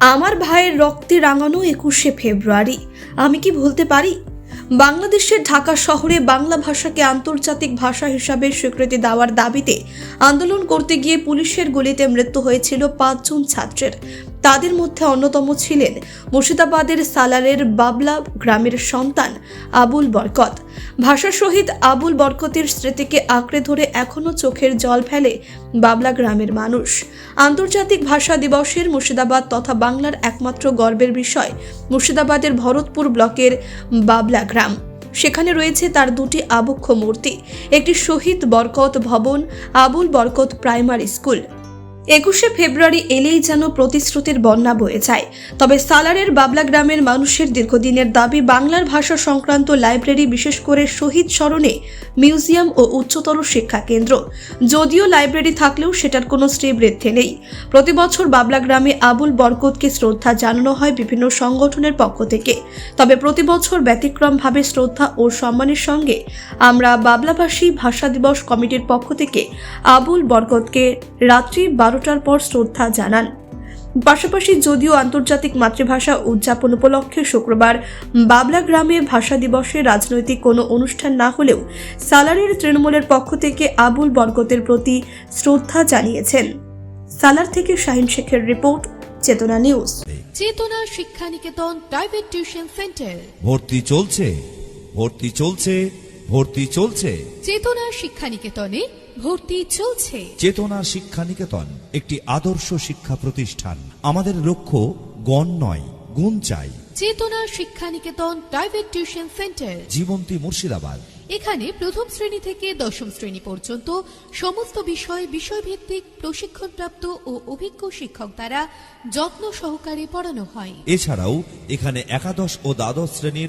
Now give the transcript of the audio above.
আমার ভাইয়ের রক্তে রাঙানো একুশে ফেব্রুয়ারি। আমি কি বলতে পারি? বাংলাদেশের ঢাকা শহরে বাংলা ভাষাকে আন্তর্জাতিক ভাষা হিসাবে স্বীকৃতি দেওয়ার দাবিতে আন্দোলন করতে গিয়ে পুলিশের গুলিতে মৃত্যু হয়েছিল পাঁচজন ছাত্রের। তাদের মধ্যে অন্যতম ছিলেন মুর্শিদাবাদের সালারের বাবলা গ্রামের সন্তান আবুল বরকত। ভাষা শহীদ আবুল বরকতের স্মৃতিকে আঁকড়ে ধরে এখনও চোখের জল ফেলে বাবলা গ্রামের মানুষ। আন্তর্জাতিক ভাষা দিবসের মুর্শিদাবাদ তথা বাংলার একমাত্র গর্বের বিষয় মুর্শিদাবাদের ভরতপুর ব্লকের বাবলা গ্রাম। সেখানে রয়েছে তার দুটি আবক্ষ মূর্তি, একটি শহীদ বরকত ভবন, আবুল বরকত প্রাইমারি স্কুল। একুশে ফেব্রুয়ারি এলেই যেন প্রতিশ্রুতির বন্যা বয়ে যায়। তবে সালারের বাবলা গ্রামের মানুষের দীর্ঘদিনের দাবি বাংলার ভাষা সংক্রান্ত লাইব্রেরি বিশেষ করে শহীদ স্মরণে মিউজিয়াম ও উচ্চতর শিক্ষা কেন্দ্র। যদিও লাইব্রেরি থাকলেও সেটার কোনো শ্রীবৃদ্ধি নেই। প্রতি বছর বাবলা গ্রামে আবুল বরকতকে শ্রদ্ধা জানানো হয় বিভিন্ন সংগঠনের পক্ষ থেকে। তবে প্রতি বছর ব্যতিক্রমভাবে শ্রদ্ধা ও সম্মানের সঙ্গে আমরা বাবলাভাষী ভাষা দিবস কমিটির পক্ষ থেকে আবুল বরকতকে রাত্রি বারোটার পর শ্রদ্ধা জানান। পাশাপাশি যদিও আন্তর্জাতিক মাতৃভাষা উদযাপন উপলক্ষে শুক্রবার বাবলা গ্রামে ভাষা দিবসে রাজনৈতিক কোনো অনুষ্ঠান না হলেও সালারের তৃণমূলের পক্ষ থেকে আবুল বরকতের প্রতি শ্রদ্ধা জানিয়েছেন। সালার থেকে শাহিন শেখের রিপোর্ট চেতনা নিউজ। চেতনা Shiksha Niketan private tuition centre. ভর্তি চলছে ভর্তি চলছে ভর্তি চলছে। চেতনা শিক্ষা নিকেতনে ভর্তি চলছে। চেতনা শিক্ষা নিকেতন একটি আদর্শ শিক্ষা প্রতিষ্ঠান। আমাদের লক্ষ্য গণ নয় গুণ চাই। Chetana Shiksha Niketan private tuition centre. Jibanti Murshidabad. এখানে প্রথম শ্রেণি থেকে দশম শ্রেণি পর্যন্ত সমস্ত বিষয় বিষয়ভিত্তিক প্রশিক্ষণপ্রাপ্ত ও অভিজ্ঞ শিক্ষক দ্বারা যত্ন সহকারে পড়ানো হয়। এছাড়াও এখানে একাদশ ও দ্বাদশ শ্রেণির